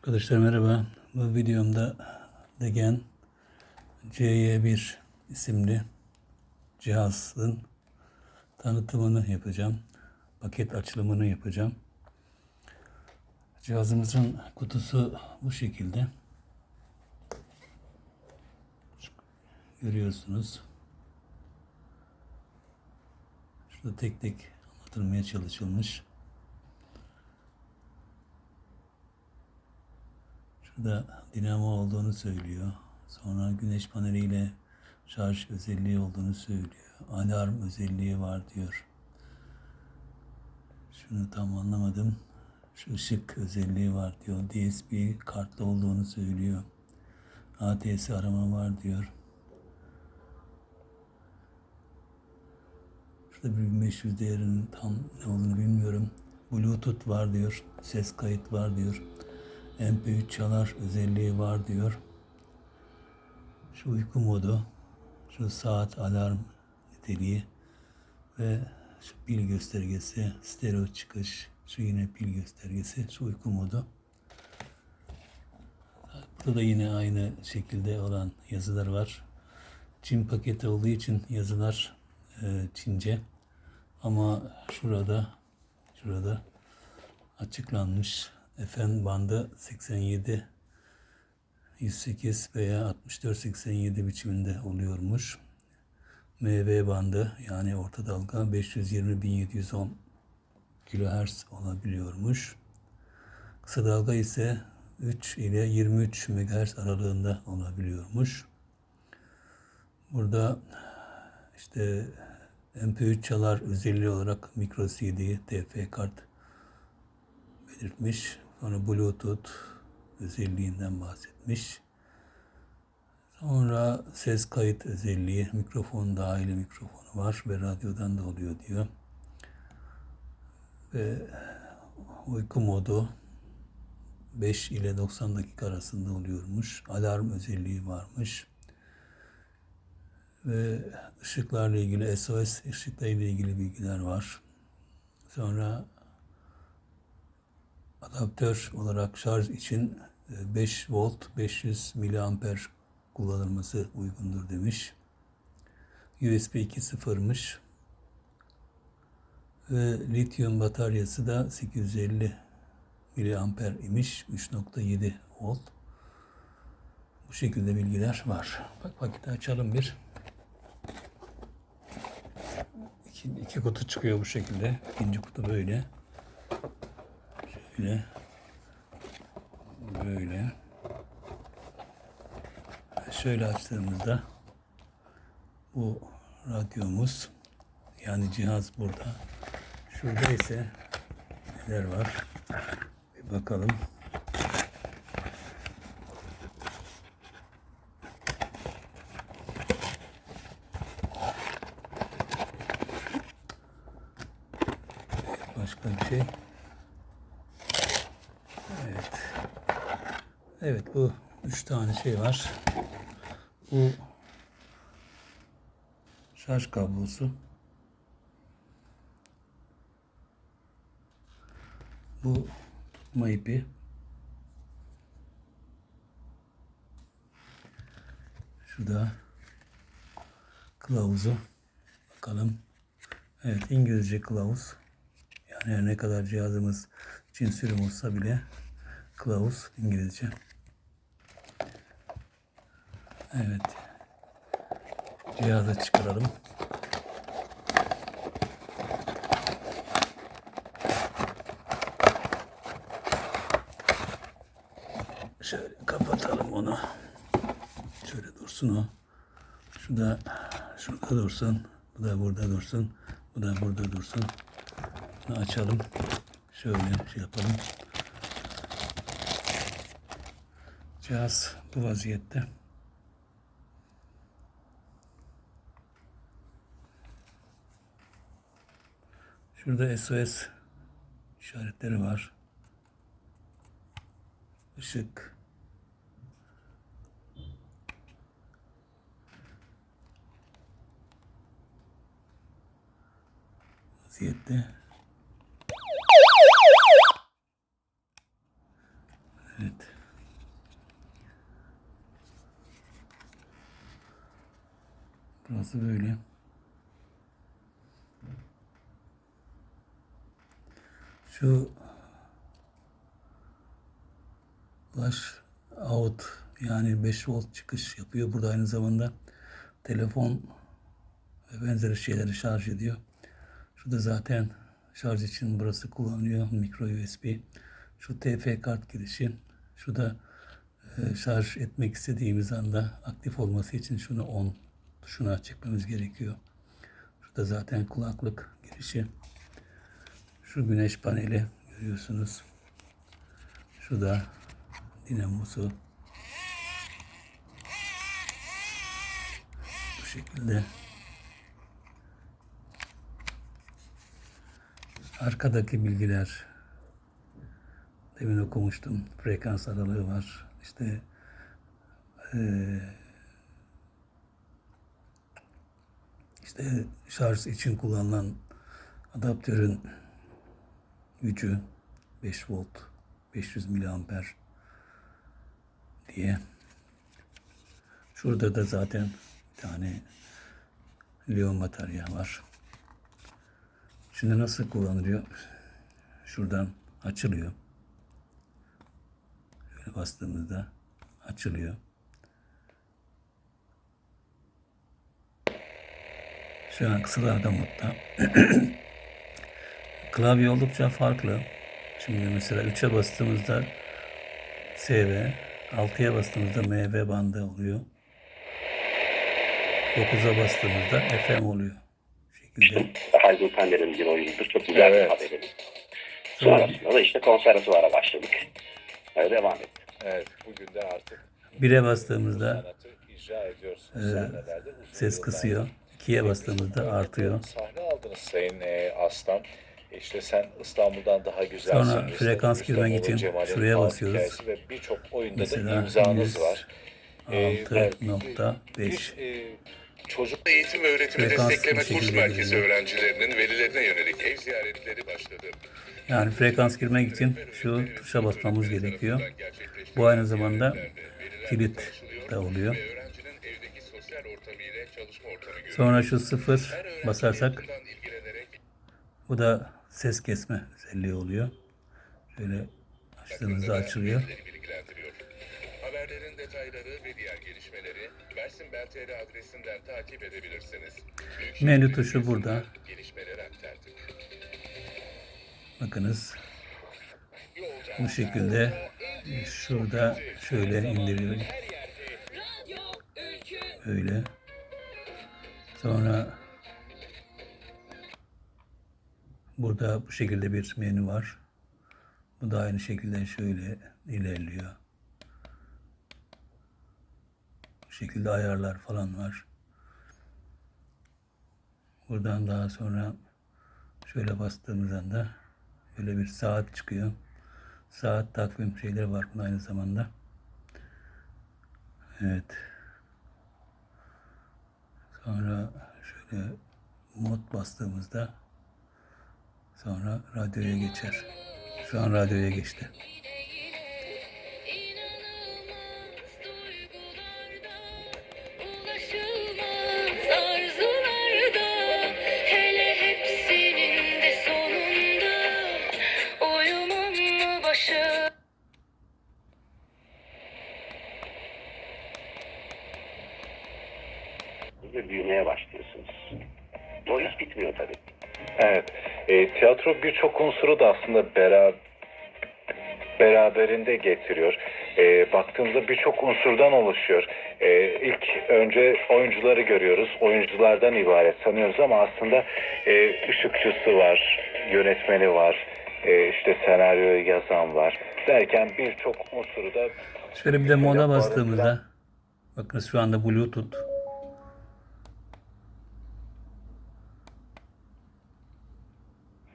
Arkadaşlar merhaba. Bu videomda Degen CY1 isimli cihazın tanıtımını yapacağım. Paket açılımını yapacağım. Cihazımızın kutusu bu şekilde. Görüyorsunuz. Şurada tek tek anlatılmaya çalışılmış. Şurada dinamo olduğunu söylüyor. Sonra güneş paneliyle şarj özelliği olduğunu söylüyor. Alarm özelliği var diyor. Şunu tam anlamadım. Şu ışık özelliği var diyor. DSP kartlı olduğunu söylüyor. ATS arama var diyor. Şurada 1500 değerinin tam ne olduğunu bilmiyorum. Bluetooth var diyor. Ses kayıt var diyor. MP3 çalar özelliği var diyor. Şu uyku modu, şu saat alarm niteliği ve şu pil göstergesi, stereo çıkış, şu yine pil göstergesi, şu uyku modu. Burada da yine aynı şekilde olan yazılar var. Çin paketi olduğu için yazılar e, Çince. Ama şurada şurada açıklanmış. FM bandı 87 108 veya 64 87 biçiminde oluyormuş. MV bandı yani orta dalga 520 1710 kHz olabiliyormuş. Kısa dalga ise 3 ile 23 MHz aralığında olabiliyormuş. Burada işte MP3 çalar özelliği olarak micro CD, TF kart belirtmiş. Sonra Bluetooth özelliğinden bahsetmiş. Sonra ses kayıt özelliği, mikrofon dahili mikrofonu var ve radyodan da oluyor diyor. Ve uyku modu 5 ile 90 dakika arasında oluyormuş. Alarm özelliği varmış. Ve ışıklarla ilgili SOS ışıklarıyla ilgili bilgiler var. Sonra adaptör olarak şarj için 5 volt 500 miliamper kullanılması uygundur demiş. USB 2.0'mış. Ve lityum bataryası da 850 miliamper imiş. 3.7 volt. Bu şekilde bilgiler var. Bak paketi açalım bir. İki, iki kutu çıkıyor bu şekilde. İkinci kutu böyle. Şöyle. Böyle. Şöyle açtığımızda bu radyomuz yani cihaz burada. Şurada ise neler var? Bir bakalım. Başka bir şey. Evet. Evet bu üç tane şey var. Bu şarj kablosu. Bu tutma ipi. Şu da kılavuzu. Bakalım. Evet İngilizce kılavuz. Yani ne kadar cihazımız Çin sürüm olsa bile kılavuz İngilizce. Evet. Cihazı çıkaralım. Şöyle kapatalım onu. Şöyle dursun o. Şu da şurada dursun. Bu da burada dursun. Bu da burada dursun. Bunu açalım. Şöyle şey yapalım. Cihaz bu vaziyette. Şurada SOS işaretleri var. Işık. Vaziyette. Evet. Burası böyle. Şu flash out yani 5 volt çıkış yapıyor. Burada aynı zamanda telefon ve benzeri şeyleri şarj ediyor. Şu da zaten şarj için burası kullanılıyor. Micro USB. Şu TF kart girişi. Şu da e, şarj etmek istediğimiz anda aktif olması için şunu on tuşuna çekmemiz gerekiyor. Şurada zaten kulaklık girişi. Şu güneş paneli görüyorsunuz. Şu da dinamosu. Bu şekilde. Arkadaki bilgiler demin okumuştum. Frekans aralığı var. İşte eee işte şarj için kullanılan adaptörün gücü 5 volt 500 miliamper diye. Şurada da zaten bir tane liyon batarya var. Şimdi nasıl kullanılıyor? Şuradan açılıyor. Şöyle bastığımızda açılıyor. Şu an kısalarda modda. Klavye oldukça farklı. Şimdi mesela 3'e bastığımızda SV, 6'ya bastığımızda MV bandı oluyor. 9'a bastığımızda FM oluyor. Şekilde. Haldun Taner'in bir oyunudur. Çok güzel Evet. bir haberim. Sonrasında da işte konservatuvara başladık. Öyle devam ettik. Evet, bugün de artık 1'e bastığımızda. Uzun ses kısıyor. 2'ye bastığımızda artıyor. Sahne aldınız Sayın e, Aslan. İşte sen İstanbul'dan daha güzelsin. Sonra İşte frekans girmek için şuraya basıyoruz. Ve birçok oyunda da Mesela imzanız var. Ee, evet, 6.5 bir, e, çocuk Eğitim ve öğretimi Frekans destekleme kurs merkezi geliyor. öğrencilerinin velilerine yönelik ev ziyaretleri başladı. Yani frekans girmek için şu tuşa basmamız gerekiyor. Bu aynı zamanda kilit de oluyor. Sonra şu sıfır basarsak bu da ses kesme özelliği oluyor. Şöyle açtığımızda açılıyor. Haberlerin detayları ve diğer gelişmeleri Mersin BTR adresinden takip edebilirsiniz. Büyükşehir Menü tuşu burada. Gelişmeleri aktardık. Bakınız bu şekilde şurada şöyle indiriyorum. Öyle. Sonra burada bu şekilde bir menü var. Bu da aynı şekilde şöyle ilerliyor. Bu şekilde ayarlar falan var. Buradan daha sonra şöyle bastığımız anda böyle bir saat çıkıyor. Saat takvim şeyleri var bunun aynı zamanda. Evet. Sonra şöyle mod bastığımızda sonra radyoya geçer. Şu an radyoya geçti. İnanılmaz duygularda, ulaşılmaz arzularda, hele hepsinin de sonunda uyumun başı. Ve büyümeye başlıyorsunuz. O hiç bitmiyor tabii. Evet. E, tiyatro birçok unsuru da aslında bera, beraberinde getiriyor. E, baktığımızda birçok unsurdan oluşuyor. E, ilk önce oyuncuları görüyoruz. Oyunculardan ibaret sanıyoruz ama aslında e, ışıkçısı var, yönetmeni var, e, işte senaryoyu yazan var. Derken birçok unsuru da Şöyle bir de moda bastığımızda bakın şu anda Bluetooth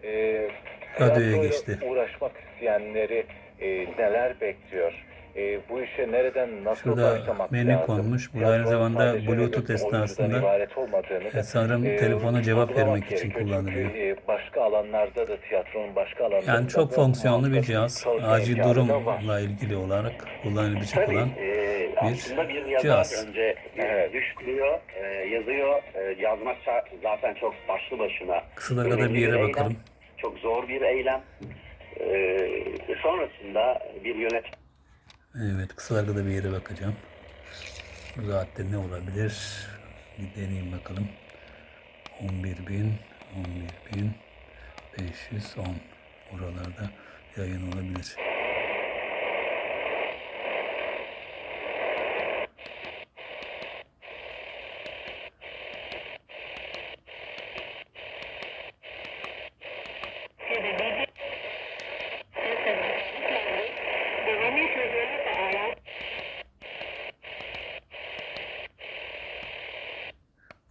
e, Radyoya tiyatroyla geçti. uğraşmak isteyenleri e, neler bekliyor? e, bu işe nereden nasıl Şurada menü lazım? konmuş. Bu aynı zamanda Bluetooth esnasında da, e, sanırım e, telefona cevap vermek için kullanılıyor. E, başka alanlarda da tiyatronun başka alanlarında Yani çok da fonksiyonlu bir cihaz. Acil da durumla ilgili olarak kullanılabilecek Tabii olan e, bir yazar cihaz. önce Evet. düşkülüyor, e, yazıyor. E, yazmak zaten çok başlı başına. Kısa dalgada önemli bir yere bakalım. Çok zor bir eylem. E, sonrasında bir yönet Evet kısa dalgada bir yere bakacağım. Saatte ne olabilir? Bir deneyeyim bakalım. 11.000 11.510 oralarda yayın olabilir.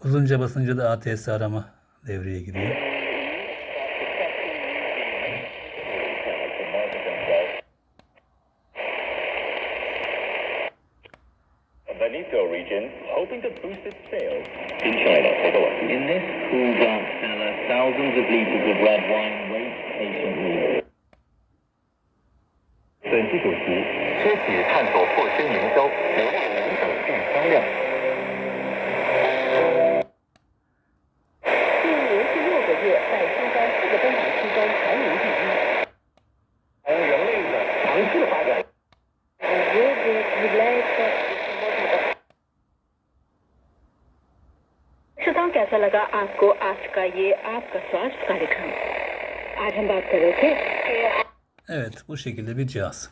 Uzunca basınca da ATS arama devreye giriyor. Benito region, hoping to boost its sales. In China, take a look. In this cool dark cellar, thousands of liters of red wine wait patiently. 本期主题：车企探索破圈营销， कैसा लगा आपको आज का ये आपका स्वास्थ्य कार्यक्रम आज हम बात कर रहे थे कि Evet bu şekilde bir cihaz.